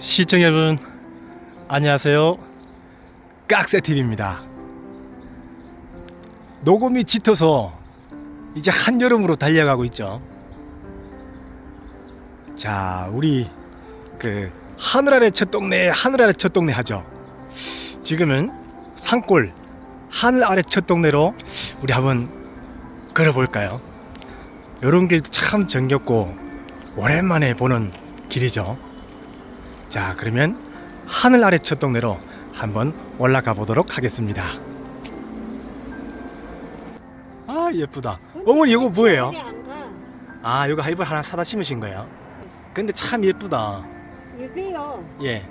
시청자 여러분 안녕하세요. 깍새TV입니다. 녹음이 짙어서 이제 한여름으로 달려가고 있죠. 자 우리 그 하늘 아래 첫 동네 하늘 아래 첫 동네 하죠. 지금은 산골 하늘 아래 첫 동네로 우리 한번 걸어볼까요? 요런 길도 참 정겹고 오랜만에 보는 길이죠 자 그러면 하늘 아래 첫 동네로 한번 올라가 보도록 하겠습니다 아 예쁘다 어머니 이거 뭐예요? 아 이거 하이볼 하나 사다 심으신 거예요? 근데 참 예쁘다 이게요. 예.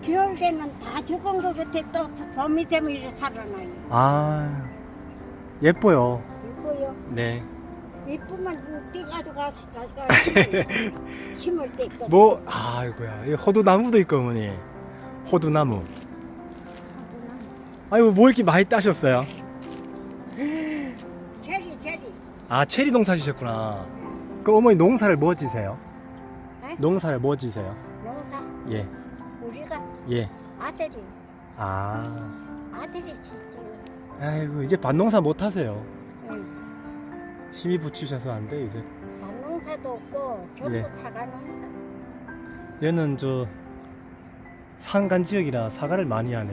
겨울 되면 다 죽은 거 같아 또 봄이 되면 이렇게 살아나요. 아 예뻐요 이뻐요. 네 이쁘면 띠가지고 가서 가서 심을 때 있거든. 뭐 아이고야 이 호두나무도 있고 어머니 호두나무 아이고 뭐 이렇게 많이 따셨어요? 체리 체리. 아 체리 농사 지셨구나 그 어머니 농사를 뭐 지세요? 에? 농사를 뭐 지세요? 농사 예 우리가 예. 아들이 아 아들이 진짜. 아이고 이제 밭농사 못 하세요 응. 힘이 붙이셔서 안 돼 이제? 밭농사도 없고 전부 예. 사과 농사. 얘는 저 산간 지역이라 사과를 많이 하네.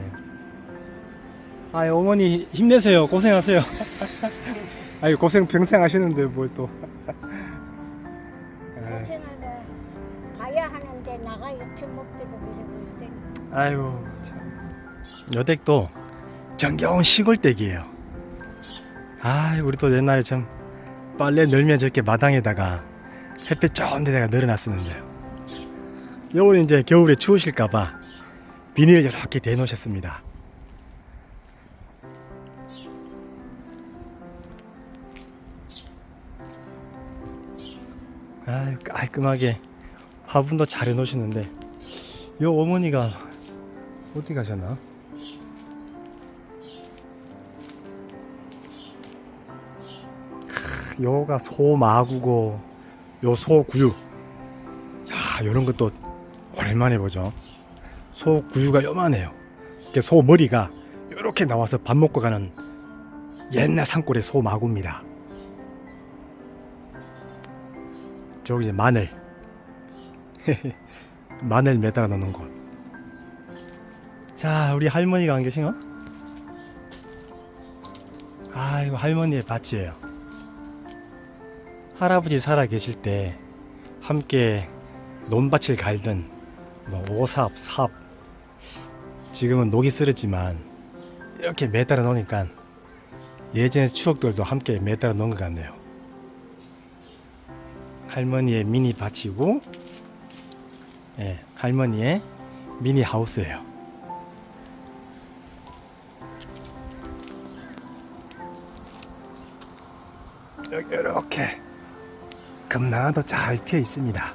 아이 어머니 힘내세요. 고생하세요. 아이 고생 평생 하시는데 뭘 또. 고생하고 가야 하는데 나가 이렇게 못 되고 그러고 있더니 아이고 참. 여댁도 정겨운 시골 댁이에요. 아 우리 또 옛날에 참 빨래 널면 저렇게 마당에다가 햇볕 좋은 데다가 널어놨었는데요 요번에 이제 겨울에 추우실까봐 비닐을 이렇게 대놓으셨습니다 아유 깔끔하게 화분도 잘 해놓으시는데 요 어머니가 어디 가셨나? 요가 소마구고 요 소구유 야 요런 것도 오랜만에 보죠 소구유가 요만해요 이렇게 소 머리가 요렇게 나와서 밥 먹고 가는 옛날 산골의 소마구입니다 저기 이제 마늘 마늘 매달아 놓는 곳. 자, 우리 할머니가 안 계시나? 아, 이거 할머니의 밭이에요. 할아버지 살아 계실 때 함께 논밭을 갈던 뭐 오삽, 삽. 지금은 녹이 쓰러지만 이렇게 매달아 놓으니까 예전의 추억들도 함께 매달아 놓은 것 같네요. 할머니의 미니 밭이고 예, 할머니의 미니 하우스예요. 여기 이렇게 금나라도 잘 피어 있습니다.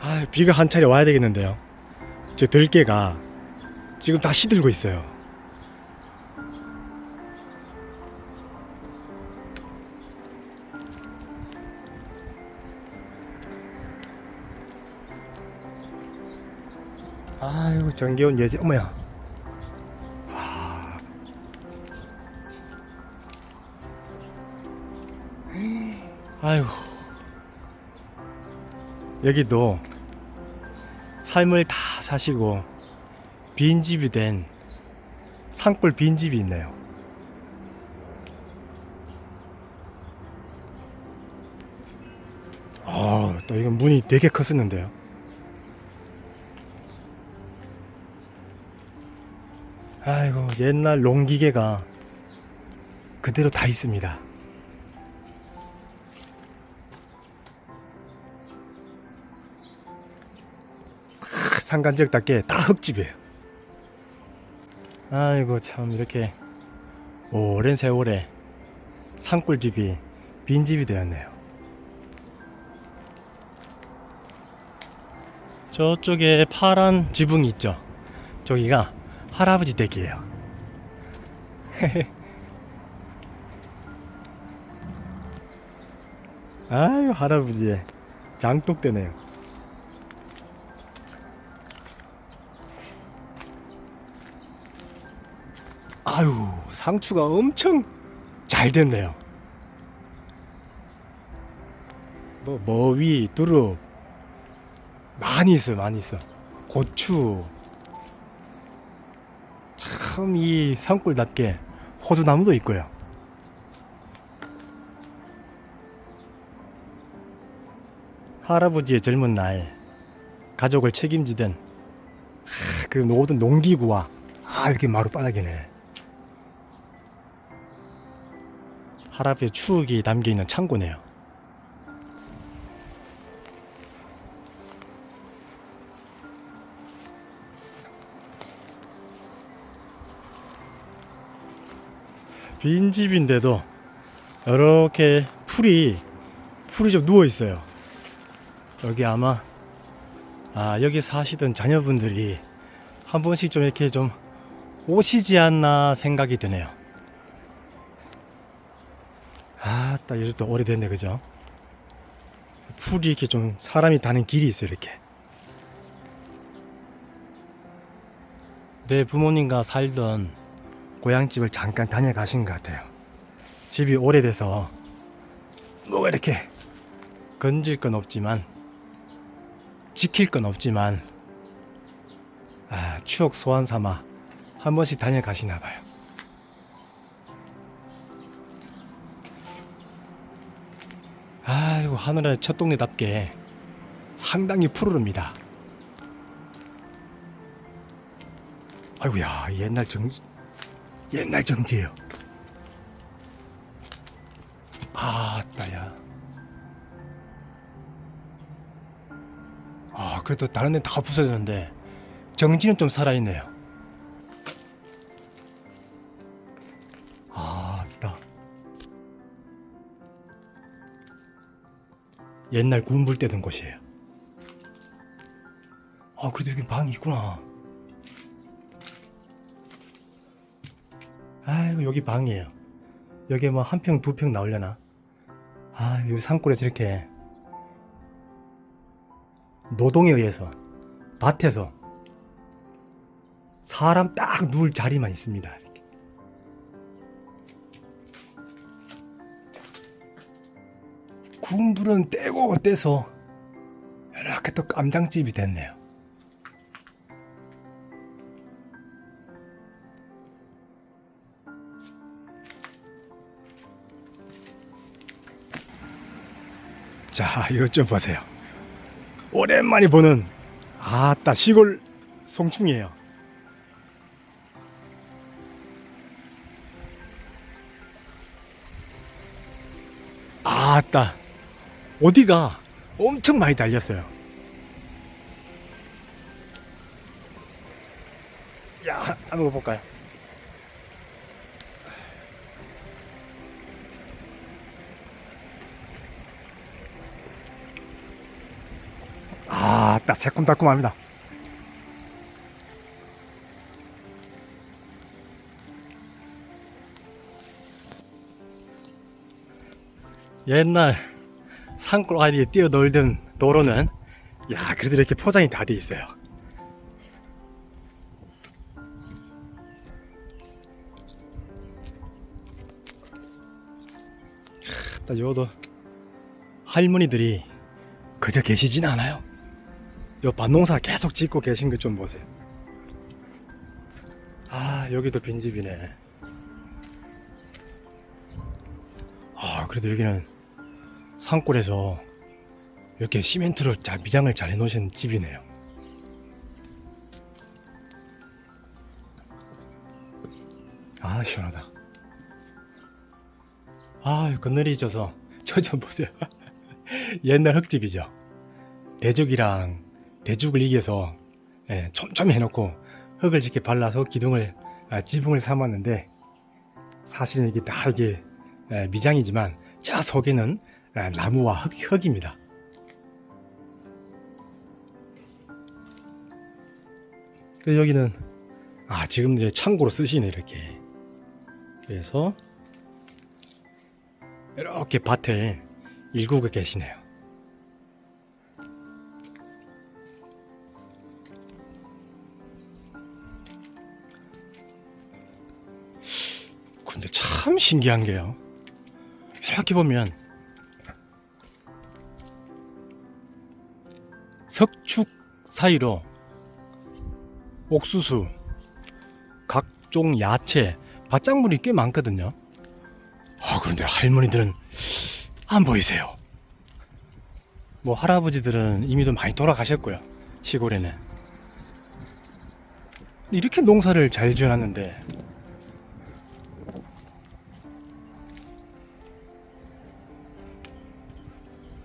아, 비가 한 차례 와야 되겠는데요. 저 들깨가 지금 다 시들고 있어요. 아이고 정겨운 예지 어머야 아이고 여기도 삶을 다 사시고 빈집이 된 산골 빈집이 있네요 아, 또 이건 문이 되게 컸었는데요. 아이고 옛날 농기계가 그대로 다 있습니다. 산간 지역답게 다 흙집이에요. 아이고 참 이렇게 오랜 세월에 산골집이 빈집이 되었네요. 저쪽에 파란 지붕이 있죠. 저기가 할아버지 댁이에요. 아유 할아버지의 장독대네요. 아유 상추가 엄청 잘 됐네요. 뭐 머위, 두릅 많이 있어, 많이 있어. 고추 참 이 산골답게 호두나무도 있고요. 할아버지의 젊은 날 가족을 책임지던 하, 그 모든 농기구와 아 이렇게 마루 바닥이네. 할아버지의 추억이 담겨 있는 창고네요. 빈집인데도 이렇게 풀이 풀이 좀 누워 있어요. 여기 아마 아 여기 사시던 자녀분들이 한 번씩 좀 이렇게 좀 오시지 않나 생각이 드네요. 아따 요즘 또 오래됐네 그죠? 풀이 이렇게 좀 사람이 다는 길이 있어요 이렇게. 내 부모님과 살던 고향집을 잠깐 다녀가신 것 같아요. 집이 오래돼서 뭐가 이렇게 건질 건 없지만 지킬 건 없지만 아, 추억 소환 삼아 한 번씩 다녀가시나 봐요. 아이고 하늘의 첫 동네답게 상당히 푸르릅니다. 아이고야 옛날 정 옛날 정지예요. 아따야. 아 그래도 다른 데는 다 부서졌는데 정지는 좀 살아있네요. 옛날 군불 때던 곳이에요. 아 그래도 여기 방이 있구나. 아이고 여기 방이에요. 여기 뭐 한 평 두 평 나오려나? 아 여기 산골에서 이렇게 노동에 의해서 밭에서 사람 딱 누울 자리만 있습니다. 이렇게. 군불은 떼고 떼서 이렇게 또 깜장집이 됐네요. 자, 이것 좀 보세요. 오랜만에 보는 아따 시골 송충이에요. 아따 어디가 엄청 많이 달렸어요. 야, 한번 볼까요? 아, 딱 새콤달콤합니다. 옛날 산골 아이들이 뛰어놀던 도로는 야, 그래도 이렇게 포장이 다 돼 있어요. 딱 요도 할머니들이 그저 계시진 않아요. 요 밭농사 계속 짓고 계신 것 좀 보세요. 아 여기도 빈집이네. 아 그래도 여기는 산골에서 이렇게 시멘트로 잘 미장을 잘 해놓으신 집이네요. 아 시원하다. 아 그늘이 져서 저 좀 보세요. 옛날 흙집이죠. 대죽이랑 대죽을 이겨서 예, 촘촘히 해놓고 흙을 이렇게 발라서 기둥을 아, 지붕을 삼았는데 사실은 이게 다 이게 예, 미장이지만 저 속에는 아, 나무와 흙, 흙입니다. 그 여기는 아 지금 이제 창고로 쓰시네 이렇게 그래서 이렇게 밭을 일구고 계시네요. 근데 참 신기한 게요. 이렇게 보면 사이로 옥수수, 각종 야채, 밭작물이 꽤 많거든요. 아, 그런데 할머니들은 안 보이세요. 뭐 할아버지들은 이미도 많이 돌아가셨고요. 시골에는. 이렇게 농사를 잘 지어놨는데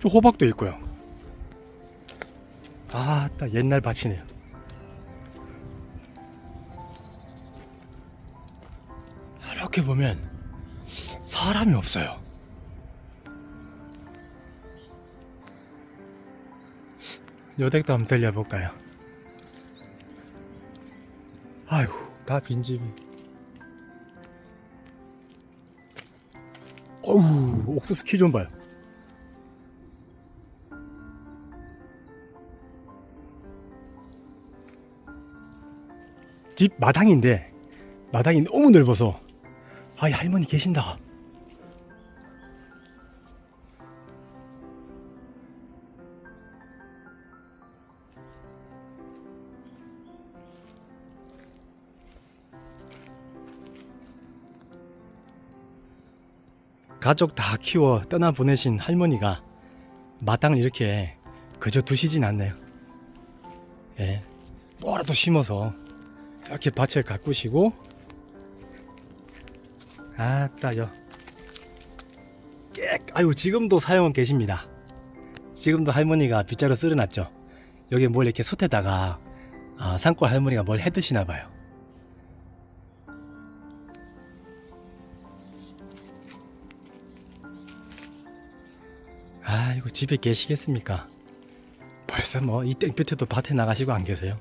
저 호박도 있고요. 아, 딱 옛날 밭이네요. 이렇게 보면 사람이 없어요. 요댁도 한번 들려볼까요? 아휴, 다 빈집이. 어우, 옥수수 키 좀 봐요. 집 마당인데 마당이 너무 넓어서 아이 할머니 계신다. 가족 다 키워 떠나 보내신 할머니가 마당을 이렇게 그저 두시진 않네요. 예, 뭐라도 심어서 이렇게 밭을 가꾸시고. 아따요 깨 아유 지금도 사용은 계십니다. 지금도 할머니가 빗자루 쓸어놨죠. 여기 뭘 이렇게 솥에다가 아, 산골 할머니가 뭘 해드시나 봐요. 아이고 집에 계시겠습니까? 벌써 뭐 이 땡볕에도 밭에 나가시고 안 계세요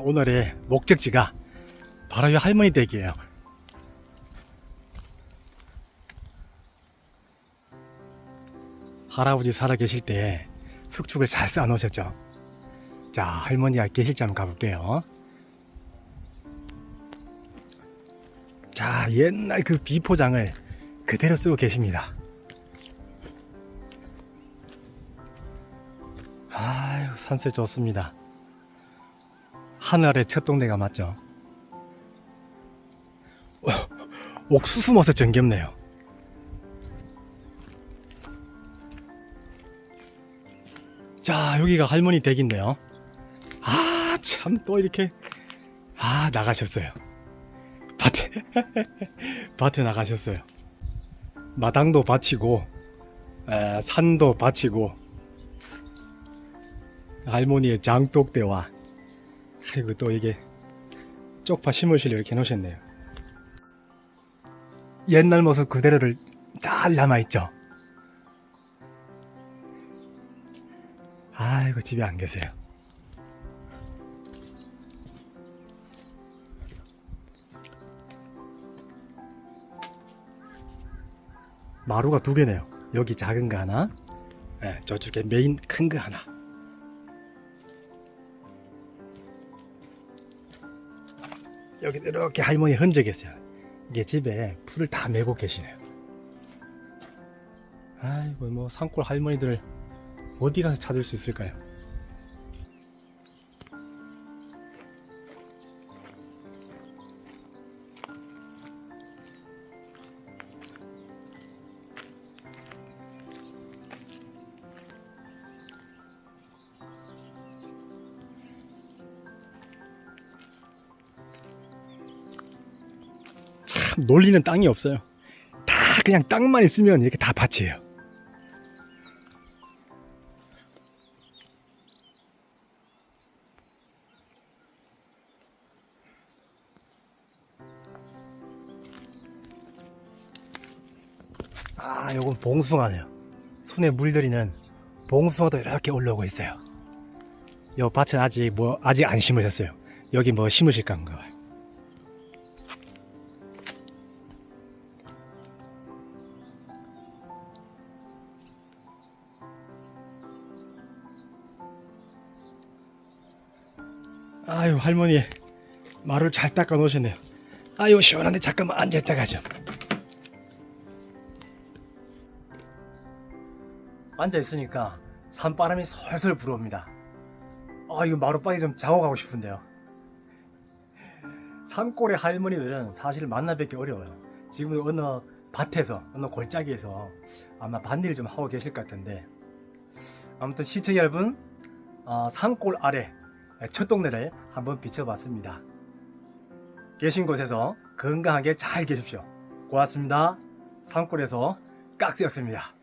오늘의 목적지가 바로 이 할머니 댁이에요. 할아버지 살아 계실 때 숙축을 잘 쌓아 놓으셨죠. 자, 할머니가 계실지 한번 가볼게요. 자, 옛날 그 비포장을 그대로 쓰고 계십니다. 아유, 산세 좋습니다. 하늘 아래 첫 동네가 맞죠? 어, 옥수수 맛에 정겹네요. 자, 여기가 할머니 댁인데요. 아, 참, 또 이렇게. 아, 나가셨어요. 밭에, 밭에 나가셨어요. 마당도 바치고, 에, 산도 바치고, 할머니의 장독대와 아이고 또 이게 쪽파 심으시려 이렇게 놓으셨네요. 옛날 모습 그대로를 잘 남아있죠. 아이고 집에 안 계세요. 마루가 두 개네요. 여기 작은 거 하나, 네, 저쪽에 메인 큰 거 하나. 여기 이렇게 할머니 흔적이 있어요. 이게 집에 풀을 다 메고 계시네요. 아이고 뭐 산골 할머니들 어디 가서 찾을 수 있을까요? 참 놀리는 땅이 없어요. 다 그냥 땅만 있으면 이렇게 다 밭이에요. 아, 요건 봉숭아네요. 손에 물들이는 봉숭아도 이렇게 올라오고 있어요. 요 밭은 아직 뭐 아직 안 심으셨어요. 여기 뭐 심으실 건가 봐요. 아유 할머니 말을 잘 닦아 놓으셨네요. 아유 시원한데 잠깐만 앉았다 가죠. 앉아 있으니까 산바람이 솔솔 불어옵니다. 아 이거 마루방에 좀 자고 가고 싶은데요. 산골의 할머니들은 사실 만나 뵙기 어려워요. 지금 어느 밭에서 어느 골짜기에서 아마 밭일을 좀 하고 계실 것 같은데 아무튼 시청자 여러분 어, 산골 아래 첫 동네를 한번 비춰봤습니다. 계신 곳에서 건강하게 잘 계십시오. 고맙습니다. 산골에서 깍지였습니다.